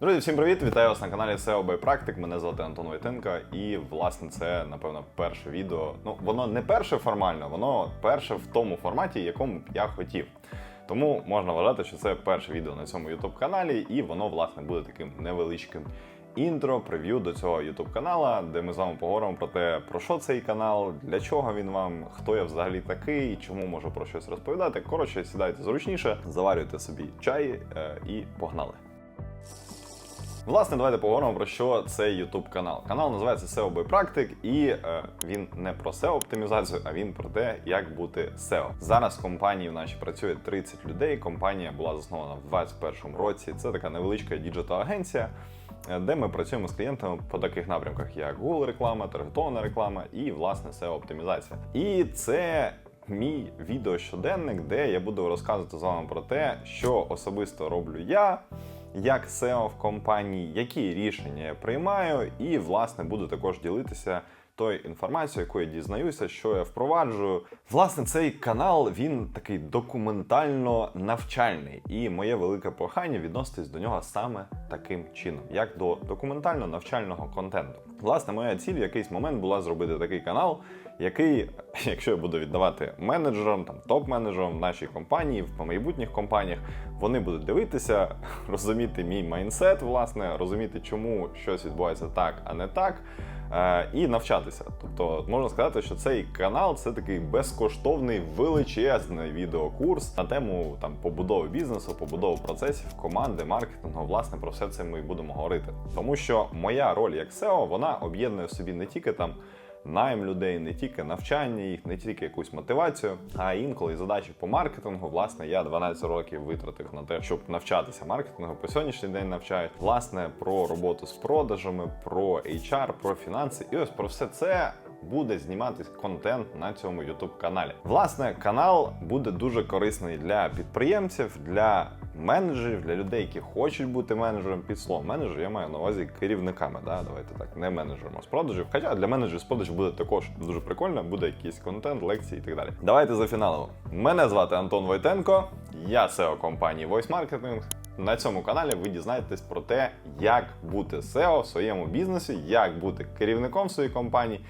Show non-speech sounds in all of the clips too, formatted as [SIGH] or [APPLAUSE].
Друзі, всім привіт! Вітаю вас на каналі SEO by Practic. Мене звати Антон Войтенко, і власне це напевно перше відео. Ну воно не перше формально, воно перше в тому форматі, якому я хотів. Тому можна вважати, що це перше відео на цьому youtube каналі, і воно власне буде таким невеличким інтро, прев'ю до цього youtube канала, де ми з вами поговоримо про те, про що цей канал, для чого він вам, хто я взагалі такий, чому можу про щось розповідати. Коротше, сідайте зручніше, заварюйте собі чай е, і погнали. Власне, давайте поговоримо про що цей YouTube канал. Канал називається SEO Practic, і е, він не про SEO оптимізацію, а він про те, як бути SEO. Зараз в компанії в нашій працює 30 людей. Компанія була заснована в 2021 році. Це така невеличка діджитал агенція. Де ми працюємо з клієнтами по таких напрямках, як Google реклама, таргетована реклама і власне SEO оптимізація. І це мій відеощоденник, де я буду розказувати з вами про те, що особисто роблю я як SEO в компанії, які рішення я приймаю, і власне буду також ділитися тою інформацією, яку я дізнаюся, що я впроваджую. Власне, цей канал він такий документально навчальний, і моє велике прохання відноситись до нього саме таким чином, як до документально навчального контенту. Власне, моя ціль в якийсь момент була зробити такий канал, який, [LAUGHS] якщо я буду віддавати менеджерам, там топ-менеджерам нашій компанії, в майбутніх компаніях, вони будуть дивитися, [LAUGHS] розуміти мій майндсет, власне, розуміти, чому щось відбувається так, а не так. Е, І навчатися. Тобто можна сказати, що цей канал це такий безкоштовний величезний відеокурс на тему там побудови бізнесу, побудови процесів, команди, маркетингу. Власне, про все це ми будемо говорити. Тому що моя роль як SEO, вона об'єднує в собі не тільки там найм людей, не тільки навчання їх, не тільки якусь мотивацію, а інколи задачі по маркетингу. Власне, я 12 років витратив на те, щоб навчатися маркетингу. По сьогоднішній день навчають власне про роботу з продажами, про HR, про фінанси. І ось про все це. Буде зніматись контент на цьому youtube каналі. Власне, канал буде дуже корисний для підприємців, для менеджерів, для людей, які хочуть бути менеджером під словом менеджер, я маю на увазі керівниками. Да? Давайте так, не менеджером з продажів. Хоча для менеджерів з продажів буде також дуже прикольно, буде якийсь контент, лекції і так далі. Давайте за фіналом. Мене звати Антон Войтенко, я SEO компанії Voice Marketing. На цьому каналі ви дізнаєтесь про те, як бути SEO в своєму бізнесі, як бути керівником своєї компанії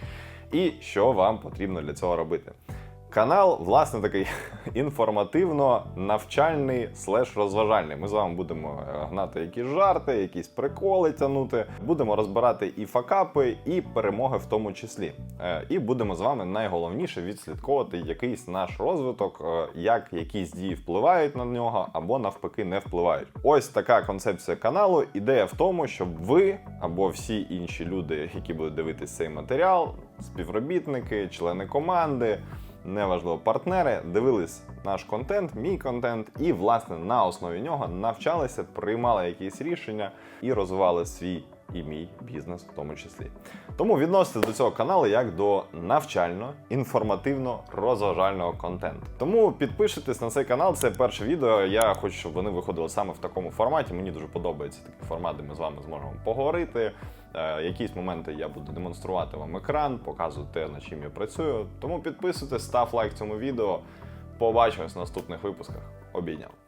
і що вам потрібно для цього робити. Канал, власне, такий [LAUGHS] інформативно-навчальний слеш розважальний. Ми з вами будемо е, гнати якісь жарти, якісь приколи тягнути. Будемо розбирати і факапи, і перемоги в тому числі. Е, І будемо з вами найголовніше відслідковувати якийсь наш розвиток, е, як якісь дії впливають на нього або навпаки не впливають. Ось така концепція каналу. Ідея в тому, щоб ви або всі інші люди, які будуть дивитися цей матеріал, співробітники, члени команди неважливо партнери, дивились наш контент, мій контент, і власне на основі нього навчалися, приймали якісь рішення і розвивали свій і мій бізнес в тому числі. Тому відноситесь до цього каналу як до навчально, інформативно розважального контенту. Тому підпишитесь на цей канал. Це перше відео. Я хочу, щоб вони виходили саме в такому форматі. Мені дуже подобається такий формат, де ми з вами зможемо поговорити. Е, якісь моменти я буду демонструвати вам екран, показувати те, над чим я працюю. Тому підписуйтесь, став лайк цьому відео. Побачимось в наступних випусках. Обійняв.